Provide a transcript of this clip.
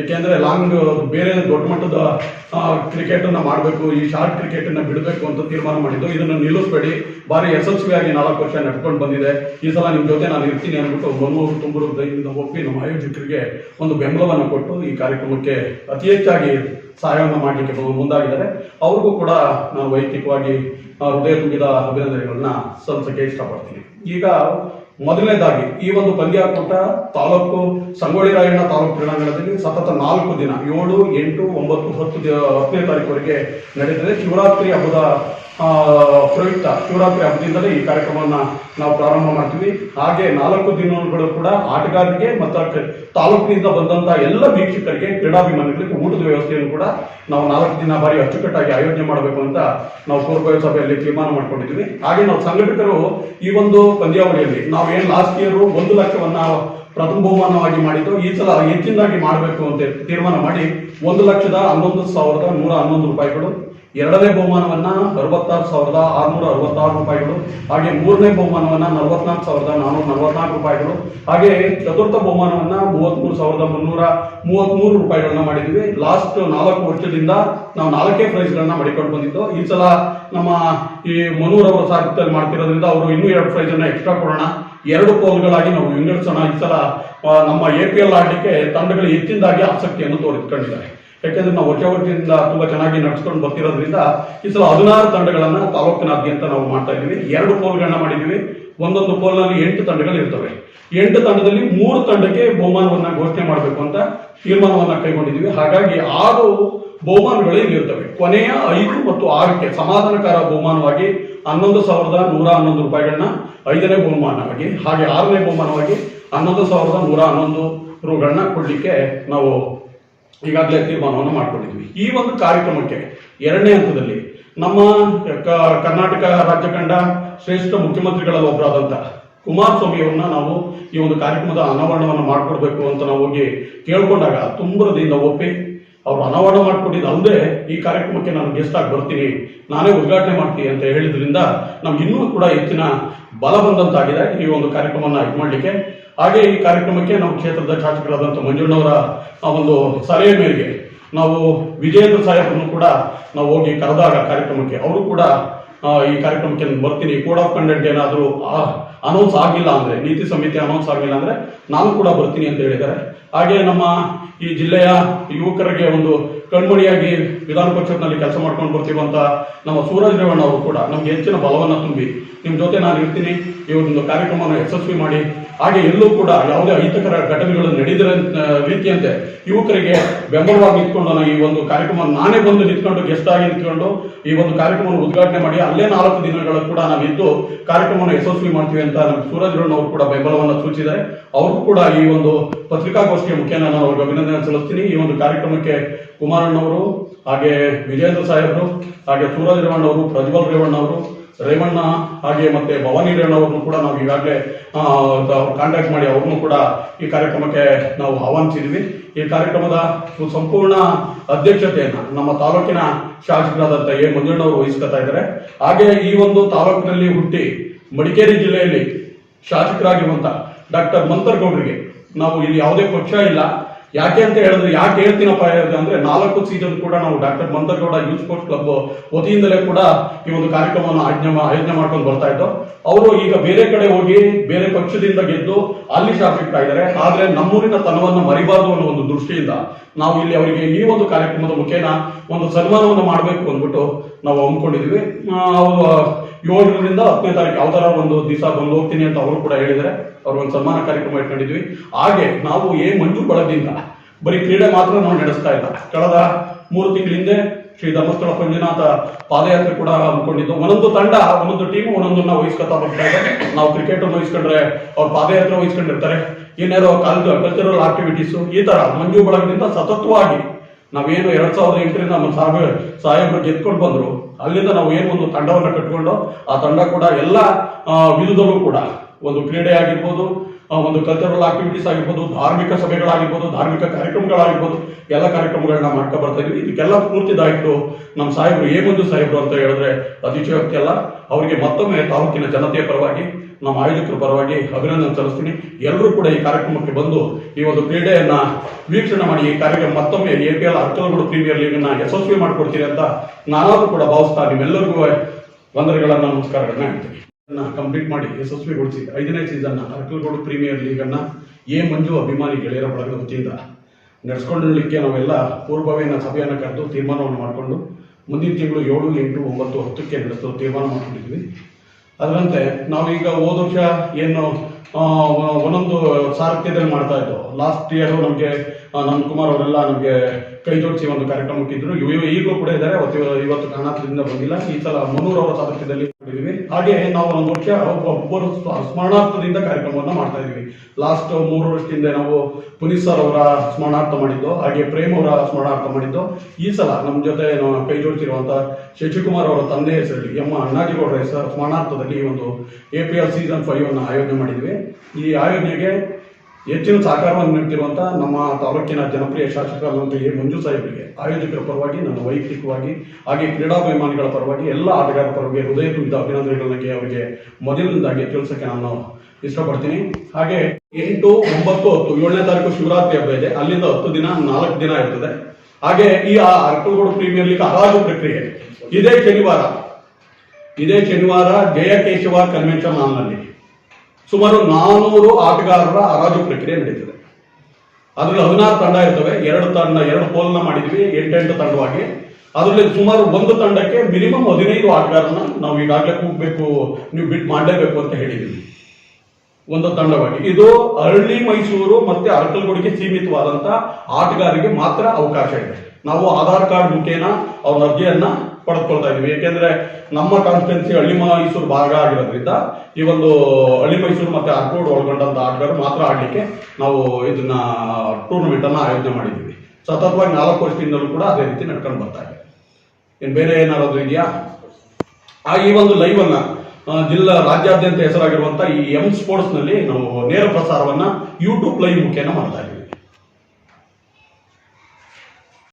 ಏಕೆಂದ್ರೆ ಲಾಂಗ್ ಬೇರೆ ದೊಡ್ಡ ಮಟ್ಟದ ಕ್ರಿಕೆಟನ್ನು ಮಾಡಬೇಕು, ಈ ಶಾರ್ಟ್ ಕ್ರಿಕೆಟನ್ನು ಬಿಡಬೇಕು ಅಂತ ತೀರ್ಮಾನ ಮಾಡಿದ್ದು. ಇದನ್ನು ನಿಲ್ಲಿಸಬೇಡಿ. ಭಾರಿ ಆಗಿ ನಾಲ್ಕು ವರ್ಷ ನಡ್ಕೊಂಡು ಬಂದಿದೆ. ಈ ಸಲ ನಿಮ್ಮ ಜೊತೆ ನಾನು ಇರ್ತೀನಿ ಅಂದ್ಬಿಟ್ಟು ಮನೂರು ತುಂಬೂರು ದಯದಿಂದ ಒಪ್ಪಿ ನಮ್ಮ ಆಯೋಜಕರಿಗೆ ಒಂದು ಬೆಂಬಲವನ್ನು ಕೊಟ್ಟು ಈ ಕಾರ್ಯಕ್ರಮಕ್ಕೆ ಅತಿ ಹೆಚ್ಚಾಗಿ ಸಹಾಯವನ್ನು ಮಾಡಲಿಕ್ಕೆ ಮುಂದಾಗಿದ್ದಾರೆ. ಅವ್ರಿಗೂ ಕೂಡ ನಾನು ವೈಯಕ್ತಿಕವಾಗಿ ಹೃದಯ ತುಂಬಿದ ಅಭಿನಂದನೆಗಳನ್ನ ಸಲ್ಲಿಸಕ್ಕೆ ಇಷ್ಟಪಡ್ತೀನಿ. ಈಗ ಮೊದಲನೇದಾಗಿ ಈ ಒಂದು ಪಂದ್ಯಾಕೂಟ ತಾಲೂಕು ಸಂಗೊಳ್ಳಿ ರಾಯಣ್ಣ ತಾಲೂಕು ಕ್ರೀಡಾಂಗಣದಲ್ಲಿ ಸತತ ನಾಲ್ಕು ದಿನ, ಏಳು, ಎಂಟು, ಒಂಬತ್ತು, ಹತ್ತು ಹತ್ತನೇ ತಾರೀಕುವರೆಗೆ ನಡೆಯುತ್ತದೆ ಶಿವರಾತ್ರಿ ಹಬ್ಬದ ಪ್ರಯುಕ್ತ ಶಿವರಾತ್ರಿ ಹಬ್ಬದಿಂದಲೇ ಈ ಕಾರ್ಯಕ್ರಮವನ್ನು ನಾವು ಪ್ರಾರಂಭ ಮಾಡ್ತೀವಿ. ಹಾಗೆ ನಾಲ್ಕು ದಿನಗಳು ಕೂಡ ಆಟಗಾರರಿಗೆ ಮತ್ತು ತಾಲೂಕಿನಿಂದ ಬಂದಂತ ಎಲ್ಲ ವೀಕ್ಷಕರಿಗೆ, ಕ್ರೀಡಾಭಿಮಾನಿಗಳಿಗೆ ಊಟದ ವ್ಯವಸ್ಥೆಯನ್ನು ಕೂಡ ನಾವು ನಾಲ್ಕು ದಿನ ಬಾರಿ ಅಚ್ಚುಕಟ್ಟಾಗಿ ಆಯೋಜನೆ ಮಾಡಬೇಕು ಅಂತ ನಾವು ಪೂರ್ವ ಸಭೆಯಲ್ಲಿ ತೀರ್ಮಾನ ಮಾಡ್ಕೊಂಡಿದ್ದೀವಿ. ಹಾಗೆ ನಾವು ಸಂಘಟಕರು ಈ ಒಂದು ಪಂದ್ಯಾವಳಿಯಲ್ಲಿ ನಾವು ಏನು ಲಾಸ್ಟ್ ಇಯರ್ ಒಂದು ಲಕ್ಷವನ್ನ ಪ್ರಥಮ ಬಹುಮಾನವಾಗಿ ಮಾಡಿದ್ದು, ಈ ಸಲ ಹೆಚ್ಚಿನದಾಗಿ ಮಾಡಬೇಕು ಅಂತ ತೀರ್ಮಾನ ಮಾಡಿ ಒಂದು ಲಕ್ಷದ ಹನ್ನೊಂದು ಸಾವಿರದ ನೂರ ಹನ್ನೊಂದು ರೂಪಾಯಿಗಳು ಎರಡನೇ ಬಹುಮಾನವನ್ನ ಅರವತ್ತಾರು ಸಾವಿರದ ಆರುನೂರ ಅರವತ್ತಾರು ರೂಪಾಯಿಗಳು, ಹಾಗೆ ಮೂರನೇ ಬಹುಮಾನವನ್ನ ನಲವತ್ನಾಲ್ಕು ಸಾವಿರದ ನಾನೂರ ನಲವತ್ನಾಲ್ಕು ರೂಪಾಯಿಗಳು, ಹಾಗೆ ಚತುರ್ಥ ಬಹುಮಾನವನ್ನ ಮೂವತ್ಮೂರು ಸಾವಿರದ ಮುನ್ನೂರ ಮೂವತ್ಮೂರು ರೂಪಾಯಿಗಳನ್ನ ಮಾಡಿದ್ವಿ ಲಾಸ್ಟ್ ನಾಲ್ಕು ವರ್ಷದಿಂದ ನಾವು ನಾಲ್ಕೇ ಪ್ರೈಸ್ಗಳನ್ನ ಮಾಡಿಕೊಂಡು ಬಂದಿದ್ದು. ಈ ಸಲ ನಮ್ಮ ಈ ಮನೂರ್ ಅವರ ಸಾಹಿತ್ಯದಲ್ಲಿ ಮಾಡ್ತಿರೋದ್ರಿಂದ ಅವರು ಇನ್ನೂ ಎರಡು ಪ್ರೈಸ್ ಅನ್ನ ಎಕ್ಸ್ಟ್ರಾ ಕೊಡೋಣ. ಎರಡು ಪೋಲ್ಗಳಾಗಿ ನಾವು ವಿಂಗಡಿಸೋಣ. ಈ ಸಲ ನಮ್ಮ ಎ ಪಿ ಎಲ್ ಆಡಲಿಕ್ಕೆ ತಂಡಗಳು ಹೆಚ್ಚಿನದಾಗಿ ಆಸಕ್ತಿಯನ್ನು ತೋರಿಸ್ಕೊಂಡಿದ್ದಾರೆ. ಯಾಕೆಂದ್ರೆ ನಾವು ವರ್ಷ ವರ್ಷದಿಂದ ತುಂಬಾ ಚೆನ್ನಾಗಿ ನಡೆಸ್ಕೊಂಡು ಬರ್ತಿರೋದ್ರಿಂದ ಈ ಸಲ ಹದಿನಾರು ತಂಡಗಳನ್ನ ತಾಲೂಕಿನಾದ್ಯಂತ ನಾವು ಮಾಡ್ತಾ ಇದ್ದೀವಿ. ಎರಡು ಪೋಲ್ಗಳನ್ನ ಮಾಡಿದ್ದೀವಿ. ಒಂದೊಂದು ಪೋಲ್ನಲ್ಲಿ ಎಂಟು ತಂಡಗಳು ಇರ್ತವೆ. ಎಂಟು ತಂಡದಲ್ಲಿ ಮೂರು ತಂಡಕ್ಕೆ ಬಹುಮಾನವನ್ನ ಘೋಷಣೆ ಮಾಡಬೇಕು ಅಂತ ತೀರ್ಮಾನವನ್ನ ಕೈಗೊಂಡಿದ್ದೀವಿ. ಹಾಗಾಗಿ ಆರು ಬಹುಮಾನಗಳು ಇಲ್ಲಿರ್ತವೆ ಕೊನೆಯ ಐದು ಮತ್ತು ಆರಕ್ಕೆ ಸಮಾಧಾನಕಾರ ಬಹುಮಾನವಾಗಿ ಹನ್ನೊಂದು ಸಾವಿರದ ನೂರ ಹನ್ನೊಂದು ರೂಪಾಯಿಗಳನ್ನ ಐದನೇ ಬಹುಮಾನವಾಗಿ, ಹಾಗೆ ಆರನೇ ಬಹುಮಾನವಾಗಿ ಹನ್ನೊಂದು ಸಾವಿರದ ನೂರ ಹನ್ನೊಂದು ರೂಗಳನ್ನ ಕೊಡಲಿಕ್ಕೆ ನಾವು ಈಗಾಗಲೇ ತೀರ್ಮಾನವನ್ನು ಮಾಡಿಕೊಂಡಿದ್ವಿ. ಈ ಒಂದು ಕಾರ್ಯಕ್ರಮಕ್ಕೆ ಎರಡನೇ ಹಂತದಲ್ಲಿ ನಮ್ಮ ಕರ್ನಾಟಕ ರಾಜ್ಯ ಕಂಡ ಶ್ರೇಷ್ಠ ಮುಖ್ಯಮಂತ್ರಿಗಳಲ್ಲಿ ಒಬ್ಬರಾದಂಥ ಕುಮಾರಸ್ವಾಮಿಯವರನ್ನ ನಾವು ಈ ಒಂದು ಕಾರ್ಯಕ್ರಮದ ಅನಾವರಣವನ್ನು ಮಾಡಿಕೊಡ್ಬೇಕು ಅಂತ ನಾವು ಹೋಗಿ ಕೇಳ್ಕೊಂಡಾಗ ತುಂಬರದಿಂದ ಒಪ್ಪಿ ಅವರು ಅನಾವರಣ ಮಾಡ್ಕೊಟ್ಟಿದ್ದು ಅಲ್ಲದೆ ಈ ಕಾರ್ಯಕ್ರಮಕ್ಕೆ ನಾನು ಗೆಸ್ಟ್ ಆಗಿ ಬರ್ತೀನಿ, ನಾನೇ ಉದ್ಘಾಟನೆ ಮಾಡ್ತೀನಿ ಅಂತ ಹೇಳಿದ್ರಿಂದ ನಮ್ಗೆ ಇನ್ನೂ ಕೂಡ ಹೆಚ್ಚಿನ ಬಲ ಬಂದಂತಾಗಿದೆ ಈ ಒಂದು ಕಾರ್ಯಕ್ರಮವನ್ನು ಇದು ಮಾಡಲಿಕ್ಕೆ. ಹಾಗೆ ಈ ಕಾರ್ಯಕ್ರಮಕ್ಕೆ ನಮ್ಮ ಕ್ಷೇತ್ರದ ಶಾಸಕರಾದಂಥ ಮಂಜುಣ್ಣವರ ಆ ಒಂದು ಸಲಹೆ ಮೇರೆಗೆ ನಾವು ವಿಜೇಂದ್ರ ಸಾಹೇಬ್ರನ್ನು ಕೂಡ ನಾವು ಹೋಗಿ ಕರೆದಾಗ ಕಾರ್ಯಕ್ರಮಕ್ಕೆ, ಅವರು ಕೂಡ ಈ ಕಾರ್ಯಕ್ರಮಕ್ಕೆ ಬರ್ತೀನಿ. ಕೋಡ್ ಆಫ್ ಕಂಡಕ್ಟ್ ಏನಾದರೂ ಅನೌನ್ಸ್ ಆಗಿಲ್ಲ ಅಂದ್ರೆ, ನೀತಿ ಸಮಿತಿ ಅನೌನ್ಸ್ ಆಗಿಲ್ಲ ಅಂದ್ರೆ ನಾನು ಕೂಡ ಬರ್ತೀನಿ ಅಂತ ಹೇಳಿದ್ದಾರೆ. ಹಾಗೆ ನಮ್ಮ ಈ ಜಿಲ್ಲೆಯ ಯುವಕರಿಗೆ ಒಂದು ಕಣ್ಮಣಿಯಾಗಿ ವಿಧಾನ ಪರಿಷತ್ನಲ್ಲಿ ಕೆಲಸ ಮಾಡ್ಕೊಂಡು ಬರ್ತಿರುವಂತ ನಮ್ಮ ಸೂರಜ್ ರೇವಣ್ಣ ಅವರು ಕೂಡ ನಮ್ಗೆ ಹೆಚ್ಚಿನ ಬಲವನ್ನು ತುಂಬಿ ನಿಮ್ಮ ಜೊತೆ ನಾನು ಇರ್ತೀನಿ. ಈ ಒಂದು ಕಾರ್ಯಕ್ರಮವನ್ನು ಯಶಸ್ವಿ ಮಾಡಿ ಹಾಗೆ ಎಲ್ಲೂ ಕೂಡ ಯಾವುದೇ ಅಹಿತಕರ ಘಟನೆಗಳು ನಡೆದಿರ ರೀತಿಯಂತೆ ಯುವಕರಿಗೆ ಬೆಂಬಲವಾಗಿ ನಿಂತ್ಕೊಂಡು ನಾನು ಈ ಒಂದು ಕಾರ್ಯಕ್ರಮ ನಾನೇ ಬಂದು ನಿಂತ್ಕೊಂಡು ಗೆಸ್ಟ್ ಆಗಿ ನಿಂತ್ಕೊಂಡು ಈ ಒಂದು ಕಾರ್ಯಕ್ರಮವನ್ನು ಉದ್ಘಾಟನೆ ಮಾಡಿ, ಅಲ್ಲೇ ನಾಲ್ಕು ದಿನಗಳ ಕೂಡ ನಾವು ಇದ್ದು ಕಾರ್ಯಕ್ರಮವನ್ನು ಯಶಸ್ವಿ ಮಾಡ್ತೀವಿ ಅಂತ ನಮ್ಮ ಸೂರಜ್ ಅವರು ಕೂಡ ಬೆಂಬಲವನ್ನು ಸೂಚಿಸಿದ್ದಾರೆ. ಅವ್ರಿಗೂ ಕೂಡ ಈ ಒಂದು ಪತ್ರಿಕಾಗೋಷ್ಠಿಯ ಮುಖೇನ ನಾನು ಅವ್ರಿಗೆ ಅಭಿನಂದನೆ ಸಲ್ಲಿಸ್ತೀನಿ. ಈ ಒಂದು ಕಾರ್ಯಕ್ರಮಕ್ಕೆ ಕುಮಾರಣ್ಣವರು, ಹಾಗೆ ವಿಜೇಂದ್ರ ಸಾಹೇಬ್ರು, ಹಾಗೆ ಸೂರಜ್ ರೇವಣ್ಣ ಅವರು ಪ್ರಜ್ವಲ್ ರೇವಣ್ಣ ಅವರು ರೇವಣ್ಣ ಹಾಗೆ ಮತ್ತೆ ಭವಾನಿ ರೇವಣ್ಣ ಅವ್ರನ್ನು ಕೂಡ ನಾವು ಈಗಾಗಲೇ ಕಾಂಟ್ಯಾಕ್ಟ್ ಮಾಡಿ ಅವ್ರನ್ನು ಕೂಡ ಈ ಕಾರ್ಯಕ್ರಮಕ್ಕೆ ನಾವು ಆಹ್ವಾನಿಸಿದ್ವಿ. ಈ ಕಾರ್ಯಕ್ರಮದ ಸಂಪೂರ್ಣ ಅಧ್ಯಕ್ಷತೆಯನ್ನು ನಮ್ಮ ತಾಲೂಕಿನ ಶಾಸಕರಾದಂಥ ಎ. ಮಂಜಣ್ಣವರು ವಹಿಸ್ಕೊತಾ ಇದ್ದಾರೆ. ಹಾಗೆ ಈ ಒಂದು ತಾಲೂಕಿನಲ್ಲಿ ಹುಟ್ಟಿ ಮಡಿಕೇರಿ ಜಿಲ್ಲೆಯಲ್ಲಿ ಶಾಸಕರಾಗಿರುವಂತ ಡಾಕ್ಟರ್ ಮಂತರ್ಗೌಡರಿಗೆ ನಾವು ಇಲ್ಲಿ ಯಾವುದೇ ಪಕ್ಷ ಇಲ್ಲ. ಯಾಕೆ ಅಂತ ಹೇಳಿದ್ರೆ, ಯಾಕೆ ಹೇಳ್ತೀನಪ್ಪ ಅಂದ್ರೆ, ನಾಲ್ಕು ಸೀಸನ್ ಕೂಡ ನಾವು doctor Mantargowda youth sports club ವತಿಯಿಂದಲೇ ಕೂಡ ಈ ಒಂದು ಕಾರ್ಯಕ್ರಮವನ್ನು ಮಾ- ಆಯೋಜನೆ ಮಾಡ್ಕೊಂಡು ಬರ್ತಾ ಇದ್ದೋ. ಅವರು ಈಗ ಬೇರೆ ಕಡೆ ಹೋಗಿ, ಬೇರೆ ಪಕ್ಷದಿಂದ ಗೆದ್ದು ಅಲ್ಲಿ ಶಾಸಕರಾಗಿದ್ದಾರೆ ಆದ್ರೆ ನಮ್ಮೂರಿನ ತನವನ್ನು ಮರಿಬಾರದು ಅನ್ನೋ ಒಂದು ದೃಷ್ಟಿಯಿಂದ ನಾವು ಇಲ್ಲಿ ಅವರಿಗೆ ಈ ಒಂದು ಕಾರ್ಯಕ್ರಮದ ಮುಖೇನ ಒಂದು ಸನ್ಮಾನವನ್ನು ಮಾಡಬೇಕು ಅಂದ್ಬಿಟ್ಟು ನಾವು ಹಮ್ಮಿಕೊಂಡಿದ್ವಿ ಅವರು ಏಳರಿಂದ ಹತ್ತನೇ ತಾರೀಕು ಯಾವ ತರ ಒಂದು ದಿವಸ ಬಂದು ಹೋಗ್ತೀನಿ ಅಂತ ಅವರು ಕೂಡ ಹೇಳಿದ್ದಾರೆ. ಅವ್ರು ಒಂದು ಸನ್ಮಾನ ಕಾರ್ಯಕ್ರಮ ಇಟ್ಕೊಂಡಿದ್ವಿ ಹಾಗೆ ನಾವು ಏ ಮಂಜು ಬಳದಿಂದ ಬರೀ ಕ್ರೀಡೆ ಮಾತ್ರ ನಾವು ನಡೆಸ್ತಾ ಇಲ್ಲ. ಕಳೆದ ಮೂರು ತಿಂಗಳ ಹಿಂದೆ ಶ್ರೀ ಧರ್ಮಸ್ಥಳ ಮಂಜುನಾಥ ಪಾದಯಾತ್ರೆ ಕೂಡ ಹಮ್ಮಿಕೊಂಡಿದ್ದು. ಒಂದೊಂದು ತಂಡ, ಒಂದೊಂದು ಟೀಮ್ ಒಂದೊಂದನ್ನ ವಹಿಸ್ಕೊತಾ ಬರ್ತಾ ಇದೆ. ನಾವು ಕ್ರಿಕೆಟ್ ವಹಿಸ್ಕೊಂಡ್ರೆ ಅವ್ರು ಪಾದಯಾತ್ರೆ ವಹಿಸ್ಕೊಂಡಿರ್ತಾರೆ. ಏನಾರೋ ಕಲ್ ಕಲ್ಚರಲ್ ಆಕ್ಟಿವಿಟೀಸ್ ಈ ತರ ಮಂಜು ಬಳಗದಿಂದ ಸತತವಾಗಿ ನಾವೇನು ಎರಡ್ ಸಾವಿರದ ಎಂಟರಿಂದ ನಮ್ಮ ಸಾಹೇಬ್ ಸಾಹೇಬರು ಗೆದ್ಕೊಂಡು ಬಂದ್ರು. ಅಲ್ಲಿಂದ ನಾವು ಏನು ಒಂದು ತಂಡವನ್ನು ಕಟ್ಕೊಂಡು, ಆ ತಂಡ ಕೂಡ ಎಲ್ಲ ವಿಧದಲ್ಲೂ ಕೂಡ ಒಂದು ಕ್ರೀಡೆ ಆಗಿರ್ಬೋದು ಒಂದು ಕಲ್ಚರಲ್ ಆಕ್ಟಿವಿಟೀಸ್ ಆಗಿರ್ಬೋದು, ಧಾರ್ಮಿಕ ಸಭೆಗಳಾಗಿರ್ಬೋದು, ಧಾರ್ಮಿಕ ಕಾರ್ಯಕ್ರಮಗಳಾಗಿರ್ಬೋದು, ಎಲ್ಲ ಕಾರ್ಯಕ್ರಮಗಳನ್ನ ಮಾಡ್ತಾ ಬರ್ತಾ ಇದ್ವಿ ಇದಕ್ಕೆಲ್ಲ ಪೂರ್ತಿದಾಯಿತು ನಮ್ಮ ಸಾಹೇಬರು ಏ ಸಾಹೇಬರು ಅಂತ ಹೇಳಿದ್ರೆ ಅತಿಶಯೋಕ್ತಿ ಅಲ್ಲ. ಅವರಿಗೆ ಮತ್ತೊಮ್ಮೆ ತಾಲೂಕಿನ ಜನತೆಯ ಪರವಾಗಿ, ನಮ್ಮ ಆಯೋಜಕರ ಪರವಾಗಿ ಅಭಿನಂದನೆ ಸಲ್ಲಿಸ್ತೀನಿ. ಎಲ್ಲರೂ ಕೂಡ ಈ ಕಾರ್ಯಕ್ರಮಕ್ಕೆ ಬಂದು ಈ ಒಂದು ಕ್ರೀಡೆಯನ್ನ ವೀಕ್ಷಣೆ ಮಾಡಿ, ಈ ಕಾರ್ಯಕ್ರಮ ಮತ್ತೊಮ್ಮೆ ಎ ಪಿ ಎಲ್ ಪ್ರೀಮಿಯರ್ ಲೀಗ್ನ ಯಶಸ್ವಿ ಮಾಡಿಕೊಡ್ತೀನಿ ಅಂತ ನಾನಾದರೂ ಕೂಡ ಭಾವಿಸ್ತಾ ನಿಮ್ಮೆಲ್ಲರಿಗೂ ವಂದನೆಗಳನ್ನ, ನಮಸ್ಕಾರಗಳನ್ನ ಹೇಳ್ತೀನಿ. ಕಂಪ್ಲೀಟ್ ಮಾಡಿ ಯಶಸ್ವಿಗೊಳಿಸಿ ಐದನೇ ಸೀಸನ್ ಅರ್ಕಲಗೂಡು ಪ್ರೀಮಿಯರ್ ಲೀಗ್ ಅನ್ನ ಎ ಮಂಜು ಅಭಿಮಾನಿ ಗೆಳೆಯರ ಬಳಗದ ವತಿಯಿಂದ ನಡೆಸ್ಕೊಳ್ಳಲಿಕ್ಕೆ ನಾವೆಲ್ಲ ಪೂರ್ವಭಾವಿನ ಸಭೆಯನ್ನು ಕರೆದು ತೀರ್ಮಾನವನ್ನು ಮಾಡಿಕೊಂಡು ಮುಂದಿನ ತಿಂಗಳು ಏಳು, ಎಂಟು, ಒಂಬತ್ತು, ಹತ್ತಕ್ಕೆ ನಡೆಸಲು ತೀರ್ಮಾನ ಮಾಡ್ಕೊಂಡಿದ್ವಿ ಅದರಂತೆ ನಾವೀಗ ಹೋದ ವರ್ಷ ಏನು ಒಂದೊಂದು ಸಾರಥ್ಯದಲ್ಲಿ ಮಾಡ್ತಾ ಇದ್ದೋ ಲಾಸ್ಟ್ ಇಯರ್ ನಮಗೆ ನಂದಕುಮಾರ್ ಅವರೆಲ್ಲ ನಮಗೆ ಕೈ ಜೋಡಿಸಿ ಒಂದು ಕಾರ್ಯಕ್ರಮಕ್ಕಿದ್ರು. ಇವ- ಈಗಲೂ ಕೂಡ ಇದ್ದಾರೆ, ಅವತ್ತು ಇವತ್ತು ಕಾರಣಾಂತರದಿಂದ ಬಂದಿಲ್ಲ. ಈ ಸಲ ಮನೂರ್ ಅವರ ಸಾರಥ್ಯದಲ್ಲಿ ಮಾಡಿದ್ವಿ ಹಾಗೆ ನಾವು ಒಂದು ಮುಖ್ಯ ಸ್ಮರಣಾರ್ಥದಿಂದ ಕಾರ್ಯಕ್ರಮವನ್ನು ಮಾಡ್ತಾ ಇದ್ದೀವಿ. ಲಾಸ್ಟ್ ಮೂರು ವರ್ಷದಿಂದ ನಾವು ಪುನೀತ್ ಸರ್ ಅವರ ಸ್ಮರಣಾರ್ಥ ಮಾಡಿದ್ದು ಹಾಗೆ ಪ್ರೇಮ್ ಅವರ ಸ್ಮರಣಾರ್ಥ ಮಾಡಿದ್ದು. ಈ ಸಲ ನಮ್ಮ ಜೊತೆ ಕೈ ಜೋಡಿಸಿರುವಂತಹ ಶಶಿಕುಮಾರ್ ಅವರ ತಂದೆ ಹೆಸರಲ್ಲಿ ಎಮ್ಮ ಅಣ್ಣಾಜಿಗೌಡರ ಹೆಸರು ಸ್ಮರಣಾರ್ಥದಲ್ಲಿ ಒಂದು A P L season five ಅನ್ನು ಆಯೋಜನೆ ಮಾಡಿದ್ವಿ. ಈ ಆಯೋಜನೆಗೆ ಹೆಚ್ಚಿನ ಸಹಕಾರವನ್ನು ನೀಡ್ತಿರುವಂತ ನಮ್ಮ ತಾಲೂಕಿನ ಜನಪ್ರಿಯ ಶಾಸಕರಾದಂಥ ಎ ಮಂಜು ಸಾಹೇಬರಿಗೆ ಆಯೋಜಕರ ಪರವಾಗಿ, ನನ್ನ ವೈಯಕ್ತಿಕವಾಗಿ, ಹಾಗೆ ಕ್ರೀಡಾಭಿಮಾನಿಗಳ ಪರವಾಗಿ, ಎಲ್ಲ ಆಟಗಾರರ ಪರವಾಗಿ ಹೃದಯ ತುಂಬಿದ ಅಭಿನಂದನೆಗಳಿಗೆ ಅವರಿಗೆ ಮೊದಲಿನಿಂದಾಗಿ ತಿಳಿಸಕ್ಕೆ ನಾನು ಇಷ್ಟಪಡ್ತೀನಿ. ಹಾಗೆ ಎಂಟು, ಒಂಬತ್ತು, ಹತ್ತು, ಏಳನೇ ತಾರೀಕು ಶಿವರಾತ್ರಿ ಹಬ್ಬ ಇದೆ. ಅಲ್ಲಿಂದ ಹತ್ತು ದಿನ, ನಾಲ್ಕು ದಿನ ಇರ್ತದೆ. ಹಾಗೆ ಈ ಅರ್ಕಲ್ಗೋಡು ಪ್ರೀಮಿಯರ್ ಲೀಗ್ ಹರಾಜು ಪ್ರಕ್ರಿಯೆ ಇದೇ. ಶನಿವಾರ. ಇದೇ ಶನಿವಾರ ಜಯಕೇಶವ ಕನ್ವೆನ್ಷನ್ ಹಾಲ್ನಲ್ಲಿ. ಸುಮಾರು ನಾನೂರು ಆಟಗಾರರ ಹರಾಜು ಪ್ರಕ್ರಿಯೆ ನಡೀತದೆ. ಅದರಲ್ಲಿ ಹದಿನಾರು ತಂಡ ಇರ್ತವೆ. ಎರಡು ತಂಡ, ಎರಡು ಪೋಲ್ನ ಮಾಡಿದ್ವಿ, ಎಂಟೆಂಟು ತಂಡವಾಗಿ. ಅದರಲ್ಲಿ ಸುಮಾರು ಒಂದು ತಂಡಕ್ಕೆ ಮಿನಿಮಮ್ ಹದಿನೈದು ಆಟಗಾರನ ನಾವು ಈಗಾಗಲೇ ಕೂಗಬೇಕು, ನೀವು ಬಿಟ್ ಮಾಡಲೇಬೇಕು ಅಂತ ಹೇಳಿದ್ದೀವಿ. ಒಂದು ತಂಡವಾಗಿ. ಇದು ಅರಳಿ ಮೈಸೂರು ಮತ್ತೆ ಅರಕಲ್ಗೂಡಿಗೆ ಸೀಮಿತವಾದಂತ ಆಟಗಾರರಿಗೆ ಮಾತ್ರ ಅವಕಾಶ ಇದೆ. ನಾವು ಆಧಾರ್ ಕಾರ್ಡ್ ಮುಖೇನ ಅವ್ರ ಅರ್ಜಿಯನ್ನ ಪಡೆದುಕೊಳ್ತಾ ಇದ್ದೀವಿ ಯಾಕೆಂದ್ರೆ ನಮ್ಮ ಕಾನ್ಸ್ಟಿಟ್ಯೂನ್ಸಿ ಹಳ್ಳಿ ಮೈಸೂರು ಭಾಗ ಆಗಿರೋದ್ರಿಂದ ಈ ಒಂದು ಹಳ್ಳಿ ಮೈಸೂರು ಮತ್ತೆ ಅರ್ಕೋಡ್ ಒಳಗೊಂಡಂತ ಆಟಗಾರರು ಮಾತ್ರ ಆಡ್ಲಿಕ್ಕೆ ನಾವು ಇದನ್ನ ಟೂರ್ನಮೆಂಟ್ ಅನ್ನ ಆಯೋಜನೆ ಮಾಡಿದ್ದೀವಿ. ಸತತವಾಗಿ ನಾಲ್ಕು ವರ್ಷದಿಂದಲೂ ಕೂಡ ಅದೇ ರೀತಿ ನಡ್ಕೊಂಡು ಬರ್ತಾ ಇದೆ. ಇನ್ ಬೇರೆ ಏನಾದ್ರು ಇದೆಯಾ? ಆ, ಈ ಒಂದು ಲೈವ್ ಅನ್ನ ಜಿಲ್ಲಾ ರಾಜ್ಯಾದ್ಯಂತ ಹೆಸರಾಗಿರುವಂತ ಈ ಎಂ ಸ್ಪೋರ್ಟ್ಸ್ನಲ್ಲಿ ನಾವು ನೇರ ಪ್ರಸಾರವನ್ನ ಯೂಟ್ಯೂಬ್ ಲೈವ್ ಮುಖೇನ ಮಾಡ್ತಾ ಇದ್ದೀವಿ